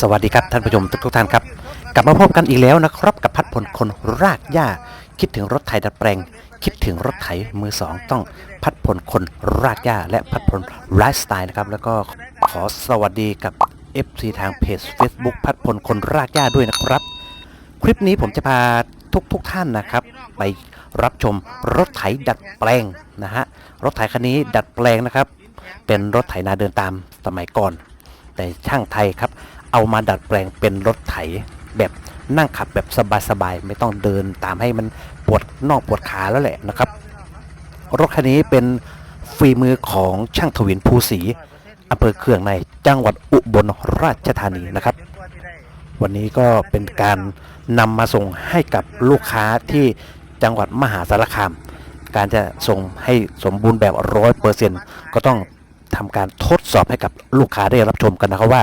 สวัสดีครับท่านผู้ชมทุกทุกท่านครับ กลับมาพบกันอีกแล้วนะครับ กับพัดพลคนรากหญ้า คิดถึงรถไถดัดแปลง คิดถึงรถไถมือสองต้องพัดพลคนรากหญ้า และพัดพลไลฟ์สไตล์นะครับ แล้วก็ขอสวัสดีกับ FC ทางเพจ Facebook พัดพลคนรากหญ้าด้วยนะครับ คลิปนี้ผมจะพาทุกทุกท่านนะครับ ไปรับชมรถไถดัดแปลงนะฮะรถไถคันนี้ดัดแปลงนะครับ เป็นรถไถนาเดินตามสมัยก่อน แต่ช่างไทยครับ เอามาดัดแปลงเป็นรถไถแบบนั่งขับแบบสบายๆไม่ต้องเดินตามให้มันปวดนอกปวดขาแล้วแหละนะครับ รถคันนี้เป็นฝีมือของช่างทวินภูศรีอำเภอเคืองในจังหวัดอุบลราชธานีนะครับ วันนี้ก็เป็นการนำมาส่งให้กับลูกค้าที่จังหวัดมหาสารคาม การจะส่งให้สมบูรณ์แบบร้อยเปอร์เซ็นก็ต้อง ทำการทดสอบให้กับลูกค้าได้รับชมกันนะครับว่า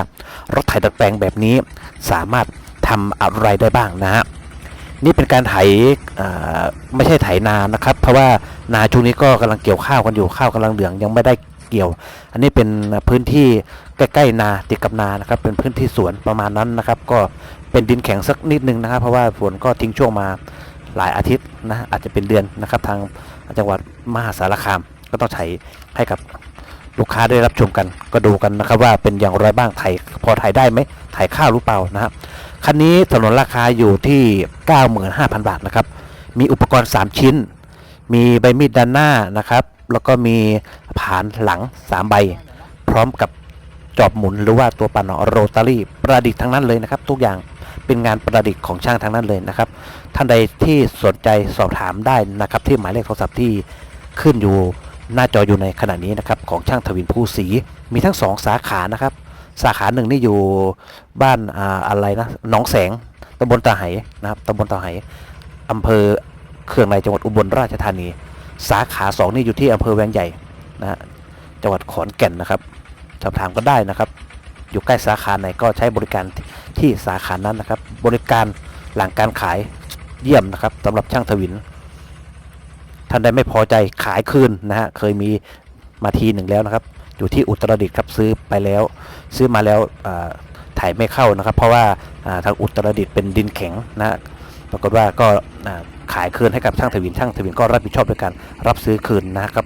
รถไถดัดแปลงแบบนี้สามารถทำอะไรได้บ้างนะฮะนี่เป็นการไถไม่ใช่ไถนานะครับ เพราะว่านาช่วงนี้ก็กำลังเกี่ยวข้าวกันอยู่ข้าวกำลังเหลืองยังไม่ได้เกี่ยว อันนี้เป็นพื้นที่ใกล้ๆนาติดกับนานะครับ เป็นพื้นที่สวนประมาณนั้นนะครับ ก็เป็นดินแข็งสักนิดนึงนะครับ เพราะว่าฝนก็ทิ้งช่วงมาหลายอาทิตย์นะอาจจะเป็นเดือนนะครับ ทางจังหวัดมหาสารคามก็ต้องใช้ให้กับ ลูกค้าได้รับชมกันก็ดูกันนะครับว่าเป็นอย่างไรบ้างไถพอไถได้ไหมไถข้าวหรือเปล่านะครับคันนี้ถนนราคาอยู่ที่ 95,000 บาทนะครับ มีอุปกรณ์ 3 ชิ้น มีใบมีดด้านหน้านะครับ แล้วก็มีผานหลัง 3 ใบ พร้อมกับจอบหมุนหรือว่าตัวปั่นโรตารี่ประดิษฐ์ทั้งนั้นเลยนะครับ ทุกอย่างเป็นงานประดิษฐ์ของช่างทั้งนั้นเลยนะครับ ท่านใดที่สนใจสอบถามได้นะครับที่หมายเลขโทรศัพท์ที่ขึ้นอยู่ หน้าจออยู่ในขณะนี้นะครับของช่างทวินผู้ศรีมีทั้งสองสาขานะครับ สาขาหนึ่งนี่อยู่บ้านอ่าอะไรนะหนองแสงตำบลตาไหนะครับตำบลตาไหอำเภอเคืองในจังหวัดอุบลราชธานี สาขาสองนี่อยู่ที่อำเภอแวงใหญ่นะฮะจังหวัดขอนแก่นนะครับสอบถามก็ได้นะครับ อยู่ใกล้สาขาไหนก็ใช้บริการที่สาขานั้นนะครับ บริการหลังการขายเยี่ยมนะครับสำหรับช่างทวิน ท่านใดไม่พอใจขายคืนนะฮะเคยมีมาทีหนึ่งแล้วนะครับ อยู่ที่อุตรดิตถ์ครับซื้อไปแล้ว ซื้อมาแล้วถ่ายไม่เข้านะครับ เพราะว่าทางอุตรดิตถ์เป็นดินแข็งนะปรากฏว่าก็ขายคืนให้กับช่างทวินช่างทวินก็รับผิดชอบด้วยการรับซื้อคืนนะครับ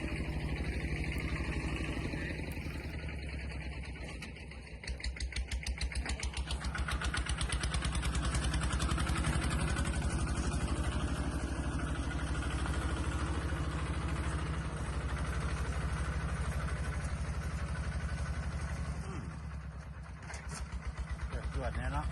ตรวจเนี่ยเนาะ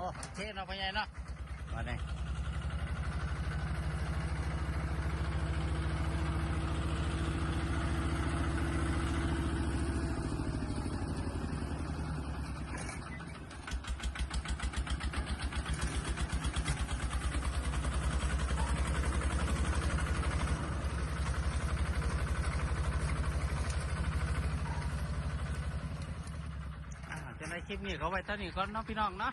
อ้เท่เนาะพ่อใหญ่เนาะมาเนี่ยจะในคลิปนี้เขาไว้เท่านี้ก่อนเนาะพี่น้องเนาะ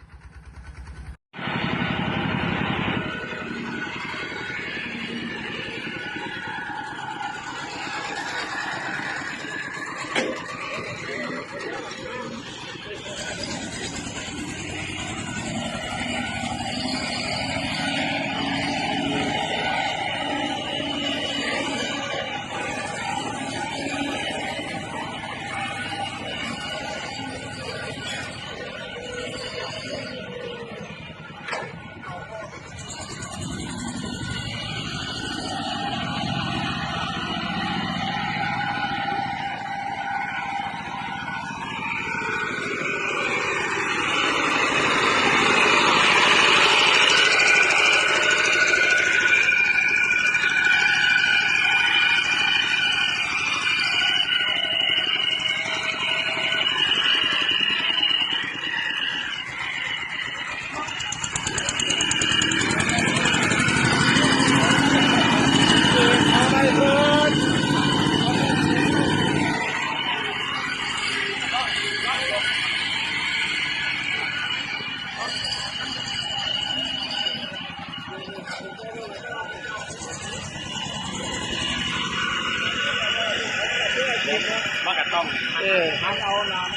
ต้องเ